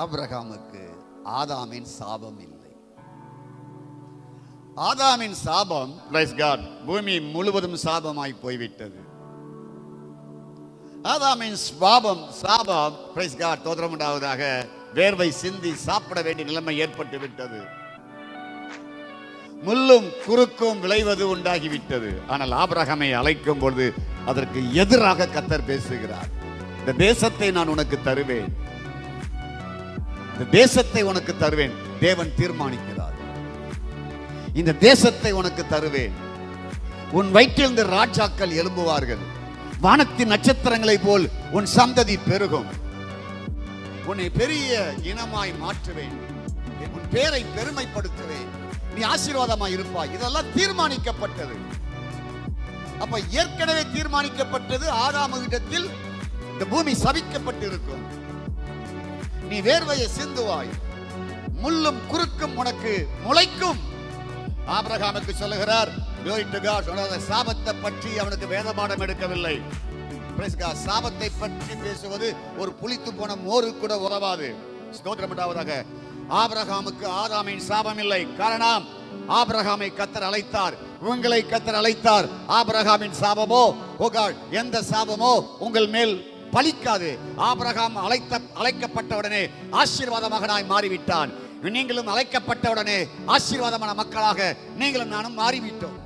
ஆபிரகாமுக்கு ஆதாமின் சாபம் இல்லை. ஆதாமின் சாபம் பூமி முழுவதும் சாபமாய் போய்விட்டது. ஆதாமின் சாபம் சாபம் பிரைஸ் காட் உண்டாவதாக வேர்வை சிந்தி சாப்பிட வேண்டிய நிலைமை ஏற்பட்டு விட்டது. முள்ளும் குறுக்கும் விளைவது உண்டாகிவிட்டது ஆனால் ஆபிரகாமை அழைக்கும் பொழுது அதற்கு எதிராக கத்தர் பேசுகிறார். இந்த தேசத்தை நான் உனக்கு தருவேன். இந்த தேசத்தை உனக்கு தருவேன். தேவன் தீர்மானிக்கிறார். இந்த தேசத்தை உனக்கு தருவேன். உன் வயிற்றிலிருந்து ராஜாக்கள் எழும்புவார்கள். வானத்தின் நட்சத்திரங்களை போல் உன் சந்ததி பெருகும். உன்னை பெரிய இனமாய் மாற்றுவேன். உன் பேரை பெருமைப்படுத்துவேன். நீ ஆசீர்வாதமாய் இருப்பாய். இதெல்லாம் தீர்மானிக்கப்பட்டது. அப்ப ஏற்கனவே தீர்மானிக்கப்பட்டது ஆறாம் இடத்தில் இந்த பூமி சபிக்கப்பட்டு இருக்கும் நீ வேர்வையை சிந்துவாய். முள்ளும் குறுக்கும் உனக்கு முளைக்கும். ஆபிரகாமுக்கு சொல்லுகிறார் சாபத்தை பற்றி அவனுக்கு வேதபாடம் எடுக்கவில்லை. சாபத்தை பற்றி பேசுவது ஒரு புளித்து போன மோரு கூட உறவாது ஸ்தோத்திரப்பட்டாவதாக ஆபிரகாமுக்கு ஆதாமின் சாபம் இல்லை. காரணம் ஆபிரகாமை கத்தர் அழைத்தார். உங்களை கத்தர் அழைத்தார். ஆபிரகாமின் சாபமோ oh ஓ எந்த சாபமோ உங்கள் மேல் பலிக்காது. ஆபிரகாம் அழைத்த அழைக்கப்பட்டவுடனே ஆசீர்வாத மகனாய் மாறிவிட்டான். நீங்களும் அழைக்கப்பட்டவுடனே ஆசீர்வாதமான மக்களாக நீங்களும் நானும் மாறிவிட்டோம்.